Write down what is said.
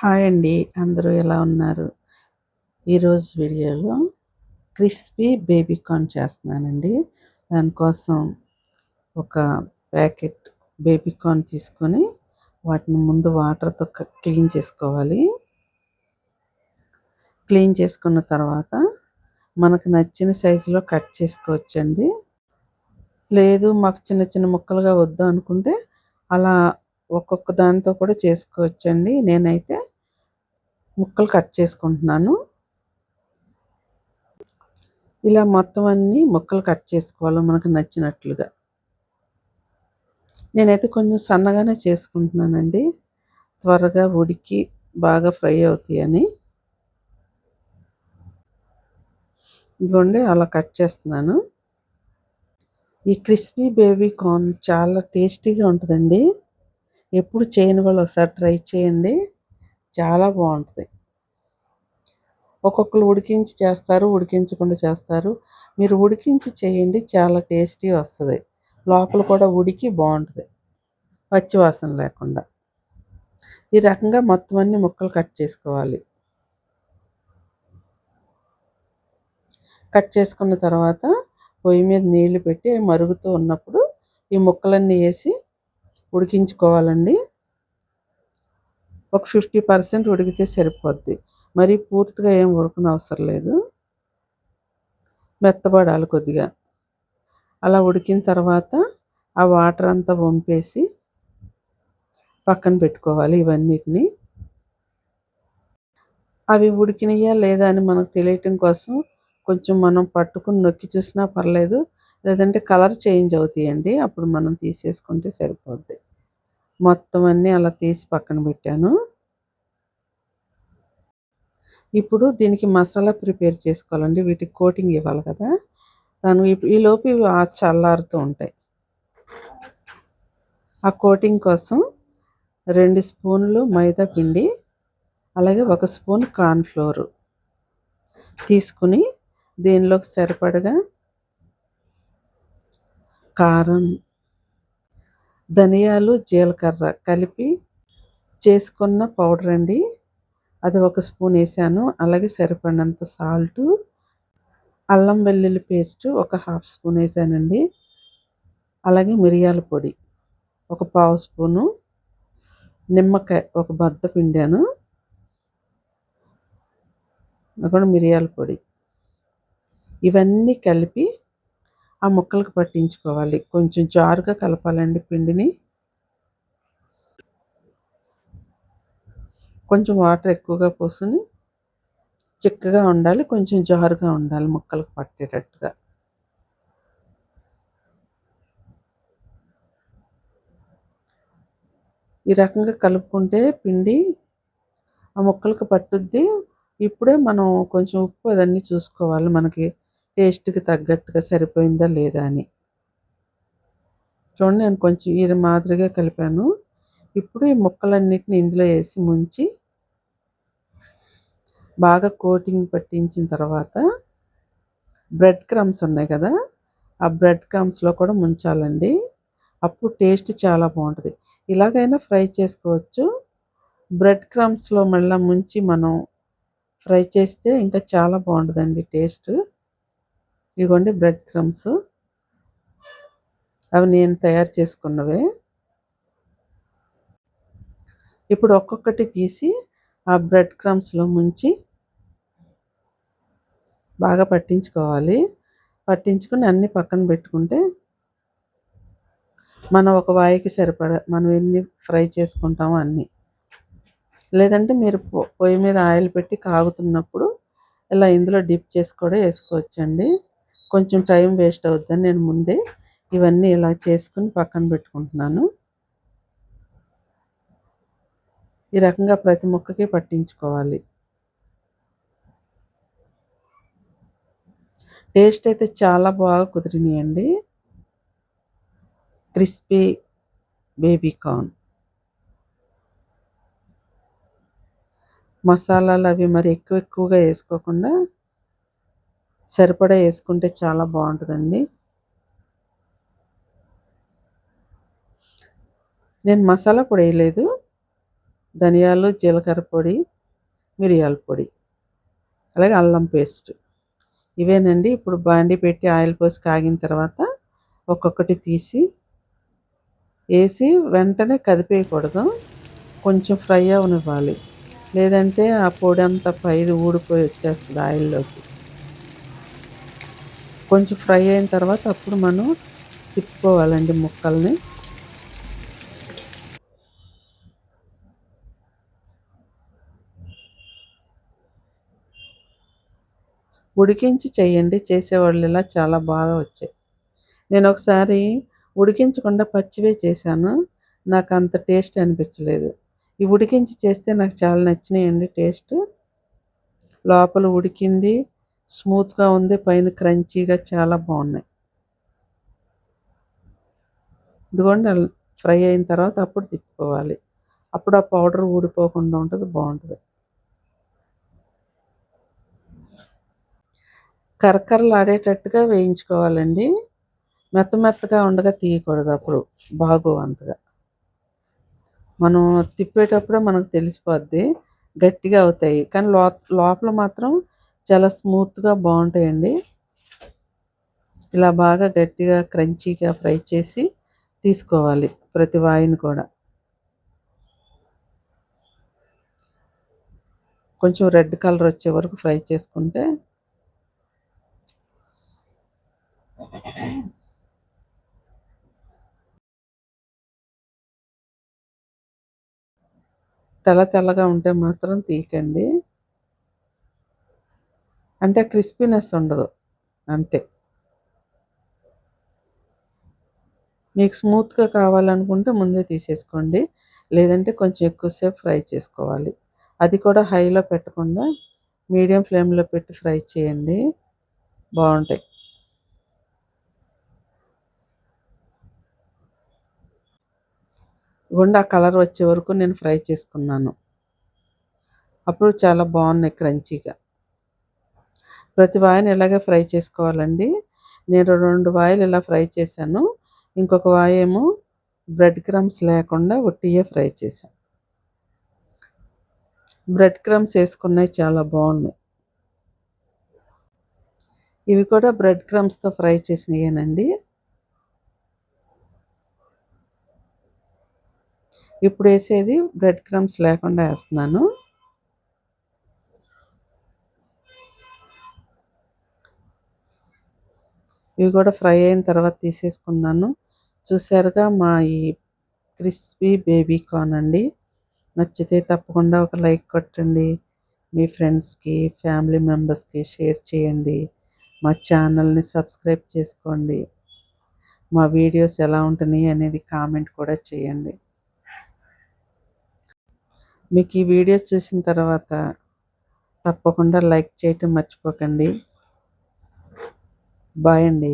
Hi అండి. అందరూ ఎలా ఉన్నారు? ఈరోజు వీడియోలో క్రిస్పీ బేబీ కార్న్ చేస్తున్నానండి. దానికోసం ఒక ప్యాకెట్ బేబీ కార్న్ తీసుకొని వాటిని ముందు వాటర్తో క్లీన్ చేసుకోవాలి. క్లీన్ చేసుకున్న తర్వాత మనకు నచ్చిన సైజులో కట్ చేసుకోవచ్చండి. లేదు మాకు చిన్న చిన్న ముక్కలుగా వద్దు అనుకుంటే అలా ఒక్కొక్క దానితో కూడా చేసుకోవచ్చండి. నేనైతే ముక్కలు కట్ చేసుకుంటున్నాను. ఇలా మొత్తం అన్నీ ముక్కలు కట్ చేసుకోవాలి మనకు నచ్చినట్లుగా. నేనైతే కొంచెం సన్నగానే చేసుకుంటున్నానండి. త్వరగా ఉడికి బాగా ఫ్రై అవుతాయని. ఇదిగోండి అలా కట్ చేస్తున్నాను. ఈ క్రిస్పీ బేబీ కార్న్ చాలా టేస్టీగా ఉంటుందండి. ఎప్పుడు చేయని వాళ్ళు ఒకసారి ట్రై చేయండి. చాలా బాగుంటుంది. ఒక్కొక్కరు ఉడికించి చేస్తారు ఉడికించకుండా చేస్తారు. మీరు ఉడికించి చేయండి చాలా టేస్టీ వస్తుంది. లోపల కూడా ఉడికి బాగుంటుంది. పచ్చివాసన లేకుండా. ఈ రకంగా మొత్తం అన్ని ముక్కలు కట్ చేసుకోవాలి. కట్ చేసుకున్న తర్వాత పొయ్యి మీద నీళ్ళు పెట్టి మరుగుతూ ఉన్నప్పుడు ఈ ముక్కలన్నీ వేసి ఉడికించుకోవాలండి. ఒక ఫిఫ్టీ పర్సెంట్ ఉడికితే సరిపోద్ది. మరి పూర్తిగా ఏం ఉడకన అవసరం లేదు. మెత్తబడాలి కొద్దిగా. అలా ఉడికిన తర్వాత ఆ వాటర్ అంతా వంపేసి పక్కన పెట్టుకోవాలి ఇవన్నిటిని. అవి ఉడికినాయా లేదా అని మనకు తెలియటం కోసం కొంచెం మనం పట్టుకుని నొక్కి చూసినా పర్లేదు. లేదంటే కలర్ చేంజ్ అవుతాయండి. అప్పుడు మనం తీసేసుకుంటే సరిపోద్ది. మొత్తం అన్నీ అలా తీసి పక్కన పెట్టాను. ఇప్పుడు దీనికి మసాలా ప్రిపేర్ చేసుకోవాలండి. వీటికి కోటింగ్ ఇవ్వాలి కదా. దాని ఈలోపు ఇవి చల్లారుతూ ఉంటాయి. ఆ కోటింగ్ కోసం రెండు స్పూన్లు మైదా పిండి అలాగే ఒక స్పూన్ కార్న్ఫ్లోర్ తీసుకుని దీనిలోకి సరిపడగా కారం ధనియాలు జీలకర్ర కలిపి చేసుకున్న పౌడర్ అండి. అది ఒక స్పూన్ వేసాను. అలాగే సరిపడినంత సాల్టు అల్లం వెల్లుల్లి పేస్ట్ ఒక హాఫ్ స్పూన్ వేసానండి. అలాగే మిరియాల పొడి ఒక పావు స్పూను. నిమ్మకాయ ఒక బద్ద పిండాను. అక్కడ మిరియాల పొడి. ఇవన్నీ కలిపి ఆ ముక్కలకు పట్టించుకోవాలి. కొంచెం జారుగా కలపాలండి పిండిని. కొంచెం వాటర్ ఎక్కువగా పోసుని చిక్కగా ఉండాలి. కొంచెం జారుగా ఉండాలి ముక్కలకు పట్టేటట్టుగా. ఈ రకంగా కలుపుకుంటే పిండి ఆ ముక్కలకు పట్టుద్ది. ఇప్పుడే మనం కొంచెం ఉప్పు అదన్నీ చూసుకోవాలి. మనకి టేస్ట్కి తగ్గట్టుగా సరిపోయిందా లేదా అని. చూడండి నేను కొంచెం ఈ మాదిరిగా కలిపాను. ఇప్పుడు ఈ ముక్కలన్నిటిని ఇందులో వేసి ముంచి బాగా కోటింగ్ పట్టించిన తర్వాత బ్రెడ్ క్రమ్స్ ఉన్నాయి కదా ఆ బ్రెడ్ క్రమ్స్లో కూడా ముంచాలండి. అప్పుడు టేస్ట్ చాలా బాగుంటుంది. ఇలాగైనా ఫ్రై చేసుకోవచ్చు. బ్రెడ్ క్రమ్స్లో మళ్ళీ ముంచి మనం ఫ్రై చేస్తే ఇంకా చాలా బాగుంటుందండి టేస్ట్. ఇదిగోండి బ్రెడ్ క్రమ్స్ అవి నేను తయారు చేసుకున్నవే. ఇప్పుడు ఒక్కొక్కటి తీసి ఆ బ్రెడ్ క్రమ్స్లో ముంచి బాగా పట్టించుకోవాలి. పట్టించుకుని అన్నీ పక్కన పెట్టుకుంటే మనం ఒక వాయికి సరిపడ మనం ఎన్ని ఫ్రై చేసుకుంటామో అన్నీ. లేదంటే మీరు పొయ్యి మీద ఆయిల్ పెట్టి కాగుతున్నప్పుడు ఇలా ఇందులో డిప్ చేసి కూడా వేసుకోవచ్చండి. కొంచెం టైం వేస్ట్ అవుద్దని నేను ముందే ఇవన్నీ ఇలా చేసుకుని పక్కన పెట్టుకుంటున్నాను. ఈ రకంగా ప్రతి మొక్కకి పట్టించుకోవాలి. టేస్ట్ అయితే చాలా బాగా కుదిరినాయండి. Crispy baby corn. మసాలాలు అవి మరి ఎక్కువ ఎక్కువగా వేసుకోకుండా సరిపడా వేసుకుంటే చాలా బాగుంటుందండి. నేను మసాలా పొడి వేయలేదు. ధనియాలు జీలకర్ర పొడి మిరియాల పొడి అలాగే అల్లం పేస్ట్. ఇవేనండి. ఇప్పుడు బాండి పెట్టి ఆయిల్ పోసి కాగిన తర్వాత ఒక్కొక్కటి తీసి వేసి వెంటనే కదిపేయకూడదు. కొంచెం ఫ్రై అవనివ్వాలి. లేదంటే ఆ పొడి అంతా పైది ఊడిపోయి వచ్చేస్తుంది ఆయిల్లోకి. కొంచెం ఫ్రై అయిన తర్వాత అప్పుడు మనం తిప్పుకోవాలండి ముక్కల్ని. ఉడికించి చేయండి. చేసేవాళ్ళు ఇలా చాలా బాగా వచ్చాయి. నేను ఒకసారి ఉడికించకుండా పచ్చివే చేశాను. నాకు అంత టేస్ట్ అనిపించలేదు. ఈ ఉడికించి చేస్తే నాకు చాలా నచ్చినాయండి టేస్ట్. లోపల ఉడికింది. స్మూత్గా ఉంది పైన క్రంచీగా చాలా బాగున్నాయి. ఇదిగోండి ఫ్రై అయిన తర్వాత అప్పుడు తిప్పుకోవాలి. అప్పుడు ఆ పౌడర్ ఊడిపోకుండా ఉంటుంది బాగుంటుంది. కరకరలు ఆడేటట్టుగా వేయించుకోవాలండి. మెత్త మెత్తగా ఉండగా తీయకూడదు అప్పుడు బాగోవంతగా. మనం తిప్పేటప్పుడే మనకు తెలిసిపోద్ది గట్టిగా అవుతాయి. కానీ లో లోపల మాత్రం చాలా స్మూత్గా బాగుంటాయండి. ఇలా బాగా గట్టిగా క్రంచీగా ఫ్రై చేసి తీసుకోవాలి ప్రతి వాయిని కూడా. కొంచెం రెడ్ కలర్ వచ్చే వరకు ఫ్రై చేసుకుంటే తెల్ల తెల్లగా ఉంటే మాత్రం తీయకండి. అంటే క్రిస్పీనెస్ ఉండదు. అంతే. మీకు స్మూత్గా కావాలనుకుంటే ముందే తీసేసుకోండి. లేదంటే కొంచెం ఎక్కువసేపు ఫ్రై చేసుకోవాలి. అది కూడా హైలో పెట్టకుండా మీడియం ఫ్లేమ్లో పెట్టి ఫ్రై చేయండి. బాగుంటాయి. గుండా కలర్ వచ్చే వరకు నేను ఫ్రై చేసుకున్నాను. అప్పుడు చాలా బాగున్నాయి క్రంచీగా. ప్రతి వాయిని ఇలాగే ఫ్రై చేసుకోవాలండి? నేను రెండు వాయిలు ఇలా ఫ్రై చేశాను. ఇంకొక వాయి ఏమో బ్రెడ్ క్రమ్స్ లేకుండా ఒట్టియే ఫ్రై చేశాను. బ్రెడ్ క్రమ్స్ వేసుకున్నాయి చాలా బాగున్నాయి. ఇవి కూడా బ్రెడ్ క్రమ్స్తో ఫ్రై చేసినాయేనండి. ఇప్పుడు వేసేది బ్రెడ్ క్రమ్స్ లేకుండా వేస్తున్నాను. ఇవి కూడా ఫ్రై అయిన తర్వాత తీసేసుకున్నాను. చూసారుగా మా ఈ క్రిస్పీ బేబీ కార్న్ అండి. నచ్చితే తప్పకుండా ఒక లైక్ కొట్టండి. మీ ఫ్రెండ్స్కి ఫ్యామిలీ మెంబర్స్కి షేర్ చేయండి. మా ఛానల్ని సబ్స్క్రైబ్ చేసుకోండి. మా వీడియోస్ ఎలా ఉంటున్నాయి అనేది కామెంట్ కూడా చేయండి. మీకు ఈ వీడియో చూసిన తర్వాత తప్పకుండా లైక్ చేయటం మర్చిపోకండి. బాయ్ అండి.